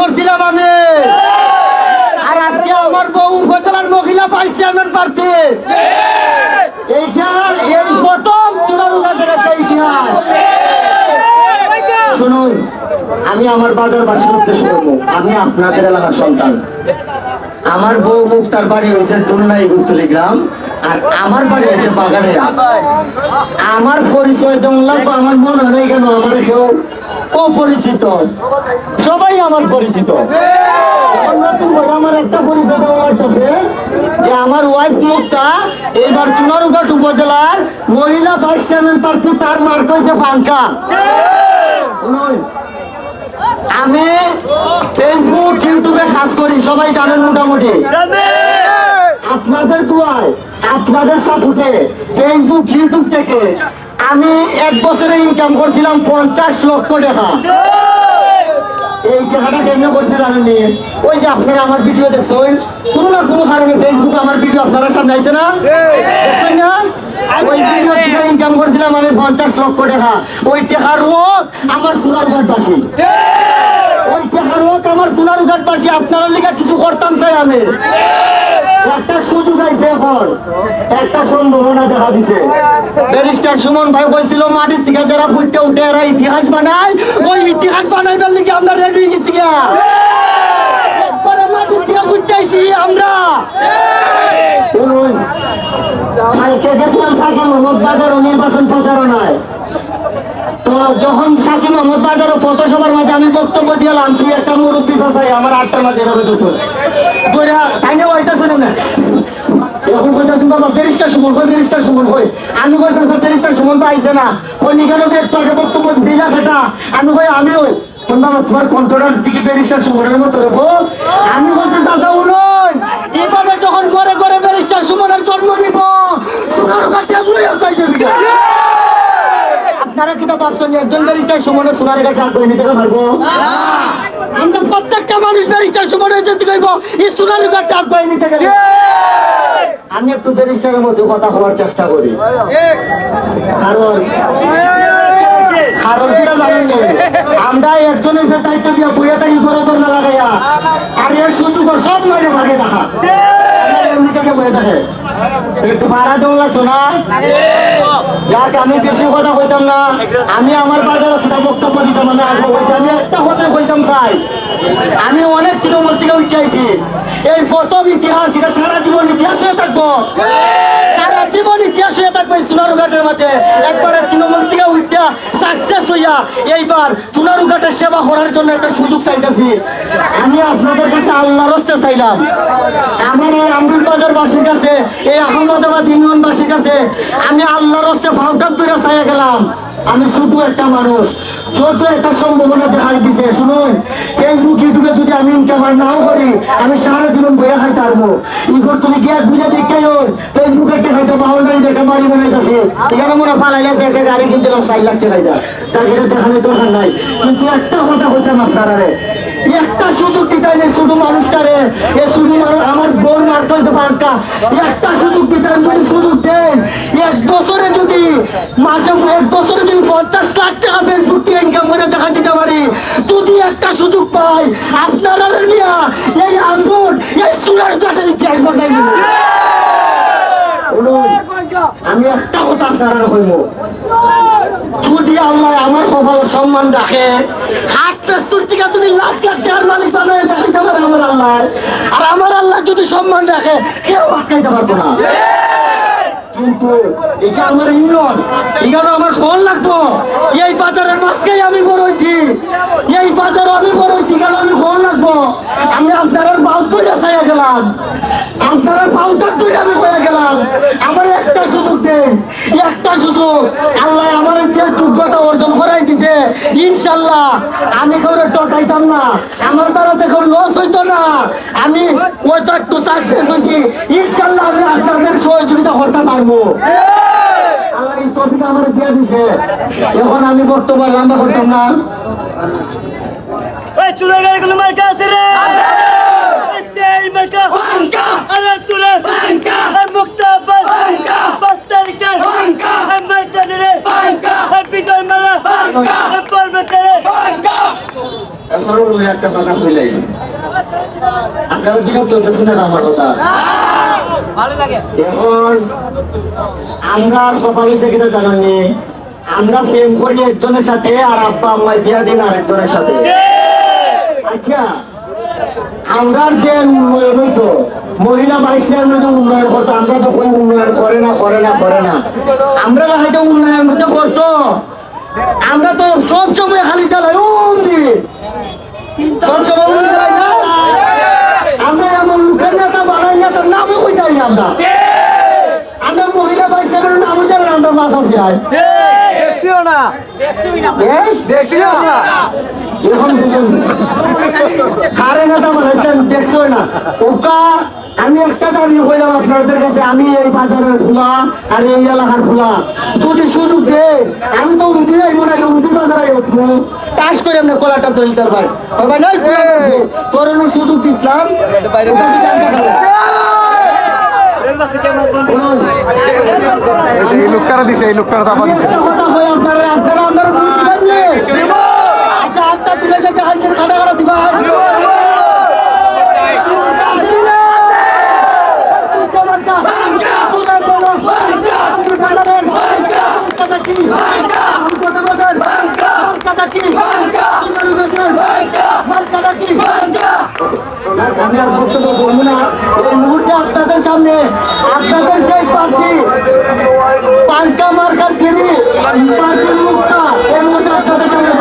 করছিলাম আমি আর আজকে আমার বউ উপজেলার মহিলা ভাইস চেয়ারম্যান প্রার্থী। এইটা এই প্রথম চূড়ানুঘাটের একটা ইতিহাস। শুনুন, আমি আমার বাজারবাসীর উদ্দেশ্য করব আমি আপনাদের এলাকার সন্তান। আমার বউ মুক্তার বাড়ি হয়েছে টুলনাই গুরতুলি গ্রাম, আর আমার বাড়ি হয়েছে বাগানে আমার পরিচয় তেমন লাগবে, আমার মনে হয় কেন আমার কেউ অপরিচিত। সবাই আমার পরিচিত। আমার একটা দেওয়া যে আমার ওয়াইফ মুক্তা এবার চুনারুঘাট উপজেলার মহিলা ভাইস চেয়ারম্যান প্রার্থী তার মার্ক হয়েছে ফাঙ্কা। আমি ফেসবুক ইউটিউবে কাজ করি সবাই জানেন মোটামুটি। আপনাদের দোয়ায় আপনাদের সাপোর্টে ফেসবুক ইউটিউব থেকে আমি এক বছরে ইনকাম করছিলাম পঞ্চাশ লক্ষ টাকা। এই টাকাটা কেমনে করছে জানেননি ওই যে আপনারা আমার ভিডিও দেখছেন কোনো না কোনো কারণে ফেসবুকে আমার ভিডিও আপনারা সামনে আইছে না? দেখছেন না? ওই ভিডিও থেকে ইনকাম করছিলাম আমি পঞ্চাশ লক্ষ টাকা। ওই টাকার রোগ আমার সোনার ঘাটবাসী। ওই টাকার রোগ আমার সোনার আপনারা লিখে কিছু করতাম চাই আমি। একটা এখন। একটা সুমন ভাই মাটির থেকে যারা উঠে ইতিহাস ওই ইতিহাস আমরা মোহাম্মদ বাজার ও তো যখন পথসভার মাঝে আমি বক্তব্য দিয়ে লামছি একটা মুরব্বী চাই আমার আটটার মাঝে এভাবে দুটো তোরা তাই না ওইটা শুনুন না। এখন কইতাছেন বাবা ব্যারিস্টার সুমন কই ব্যারিস্টার সুমন কই? আমি কই স্যার ব্যারিস্টার সুমন তো আইছে না। ওই নিকেন একটু আগে বক্তব্য দিছি লেখাটা আমি কই আমি ওই কোন বাবা তোমার কন্ট্রোলার দিকে ব্যারিস্টার সুমনের মতো রেখো আমি বলছি চাচা উনুন এইভাবে যখন করে করে ব্যারিস্টার সুমনের জন্ম নিব সোনার লইয়া কই যাবি? আপনারা কি তো ভাবছেন একজন ব্যারিস্টার সুমনে সোনার কাছে আগ্রহী নিতে পারব? আমরা প্রত্যেকটা মানুষ ব্যারিস্টার সুমনে যেতে কইব এই নিতে গেলে। আমি একটু ব্যারিস্টারের মধ্যে কথা বলার চেষ্টা করি। কারণ কারণ কিটা জানেন আমরা একজনের ফের দায়িত্ব দিয়া বইয়া তাই করে তো না লাগাইয়া। আর এর সুযোগ সব ভাগে দেখা। একটু ভাড়া দেওয়া লাগছো না? যাক আমি বেশি কথা কইতাম না। আমি আমার বাজারে বক্তব্য দিতাম আমি আগে আমি একটা কথা কইতাম চাই আমি অনেক আইছি এই প্রথম ইতিহাস, এটা সারা জীবন ইতিহাস হয়ে থাকব। সারা জীবন ইতিহাস হয়ে থাকবে চুনারুঘাটের মাঝে। একবারে তৃণমূল থেকে উঠা সাকসেস হইয়া এইবার চুনারুঘাটের সেবা করার জন্য একটা সুযোগ চাইতেছি। আমি আপনাদের কাছে আল্লাহ রস্তে চাইলাম। আমার এই আমরুল বাসীর কাছে, এই আহমদাবাদ ইউনিয়নবাসীর কাছে, আমি আল্লাহ রস্তে ফাউটার দূরে চাইয়া গেলাম। আমি শুধু একটা মানুষ। যত একটা সম্ভাবনা দেখাই দিছে, শুনুন ফেসবুক ইউটিউবে যদি আমি ইনকাম নাও করি, আমি সারা জীবন বইয়া খাইতে পারব। ইগর তুমি এক বুঝে দেখতে ফেসবুকে একটা খাইতে বাউন্ডারি দেখে বাড়ি বানাইতেছে এখানে মনে ফালাইলেছে, একটা গাড়ি কিনছিলাম, চার লাখ টাকা তার সেটা দেখানোর দরকার নাই। কিন্তু একটা কথা হইতাম আপনারা একটা সুযোগ দিতাম এই শুধু মানুষটারে, এ শুধু মানুষ আমার বোন মার কাছে একটা সুযোগ দিতাম যদি সুযোগ দেন, এক বছরে যদি মাসে এক বছরে যদি পঞ্চাশ লাখ টাকা ফেসবুক থেকে ইনকাম করে দেখা দিতে পারি, যদি একটা সুযোগ পাই, আপনারা নিয়া এই আঙ্গুর, এই সুরাজ কাঠের ইতিহাস দিল আমি একটা কথা আপনারা হইব। যদি আল্লাহ আমার কপাল সম্মান রাখে, হাত লাগবো। এই বাজারের আমি বড় এই আমি কেন আমি লাগবো। আমি আপনার চাইয়া গেলাম। আপনার বাউটার তৈরি আমি হয়ে গেলাম। আমার একটা সুযোগ দেন, একটা সুযোগ। আল্লাহ আমার যে ইনশাল্লাহ আমি করে টকাইতাম না। আমার দ্বারা দেখো লস হইতো না। আমি ওই তো একটু সাকসেস হয়েছি ইনশাল্লাহ আমি আপনাদের সহযোগিতা করতে পারব। আল্লাহ এই টপিক আমার দিয়ে দিছে। এখন আমি বক্তব্য লম্বা করতাম না। চুলের গাড়ি কোনো মার্কা আছে। রে সেই মার্কা আরে চুলে ওই একটা কথা কইলাই আপনারা বিরক্ত হতে শুনেন আমার কথা? এখন আমরা কথা হয়েছে কিনা আমরা প্রেম করি একজনের সাথে আর আব্বা বিয়া দিন আরেকজনের সাথে। আচ্ছা আমরা যে উন্নয়ন হইতো মহিলা ভাইস চেয়ারম্যান উন্নয়ন করতো আমরা তো কোনো উন্নয়ন করে না করে না করে না। আমরা হয়তো উন্নয়ন করতো আমরা তো সবসময় খালি চালাই দিয়ে সব সময় উম চালাই না আমরা এমন লোকের নেতা বানাই না তার নামও কই জানি না আমরা আমরা মহিলা ভাইস চেয়ারম্যান নামও জানি না আমরা দেখছিও না। এই দেখছিও না। এখন সারে নেতা বানাইছেন দেখছ না। ওকা আমি একটা দাবি কইলাম আপনাদের কাছে আমি এই বাজারের খোলা আর এই এলাকার খোলা যদি সুযোগ দে আমি তো উন্দি যাইব না উন্দি বাজারে উঠবো। কাজ করে আপনি কলাটা তৈরি করবার করবার নাই খোলা তোর সুযোগ দিছিলাম ওটা কি জানতে পারো? শুনুন, এই লোকটারা দিছে এই লোকটারা দাবা দিছে। আচ্ছা আমি আর বক্তব্য বলব না। আপনাদের সামনে আপনাদের সেই প্রার্থী পাঙ্কা মার্কার যিনি প্রার্থী মুক্তা এই মুহূর্তে আপনাদের সামনে